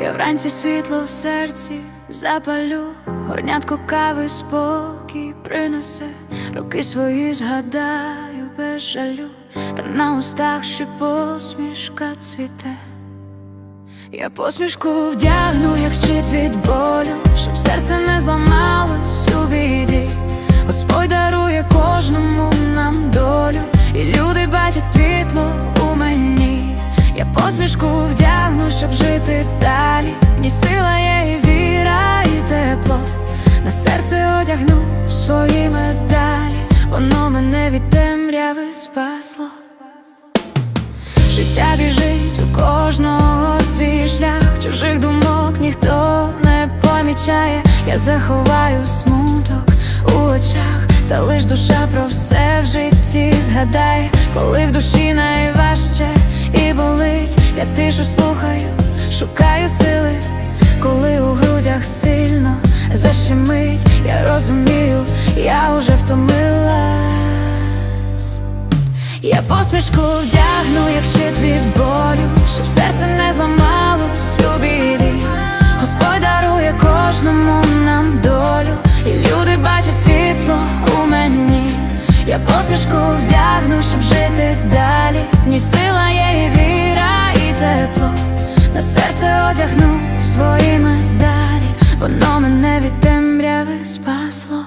Я вранці світло в серці запалю, горнятку кави спокій принесе, роки свої згадаю без жалю, та на устах ще посмішка цвіте. Я посмішку вдягну, як щит від болю, щоб серце не зламалось у біді. Господь дарує кожному нам долю, і люди бачать світло. Я посмішку вдягну, щоб жити далі. В ній сила є і віра, і тепло. На серце одягну свої медалі, воно мене від темряви спасло. Життя біжить у кожного свій шлях, чужих думок ніхто не помічає. Я заховаю смуток у очах, та лиш душа про все в житті згадає, коли в душі найважче і болить, я тишу слухаю, шукаю сили, коли у грудях сильно защемить, я розумію, я уже втомилась. Я посмішку вдягну, як щит від болю, щоб серце не зламалось у біді. Господь дарує кожному нам долю, і люди бачать світло у мені. Я посмішку вдягну, щоб жити далі. В ній сила є і віра. На серце одягну свої медалі, воно мене від темряви спасло.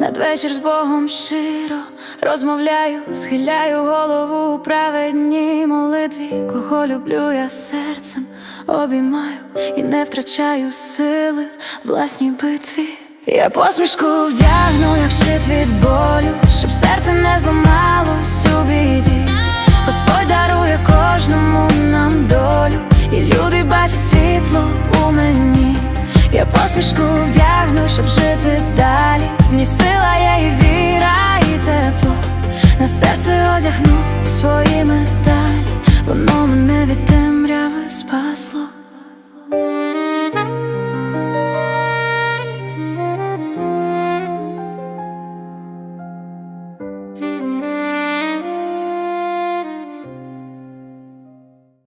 Надвечір з Богом щиро розмовляю, схиляю голову у праведній молитві, кого люблю я серцем, обіймаю і не втрачаю сили в власній битві. Я посмішку вдягну, як щит від болю, люди бачать світло у мені. Я посмішку вдягну, щоб жити далі. Мені сила є і віра, і тепло. На серце одягну свої медалі, воно мене від темряви спасло.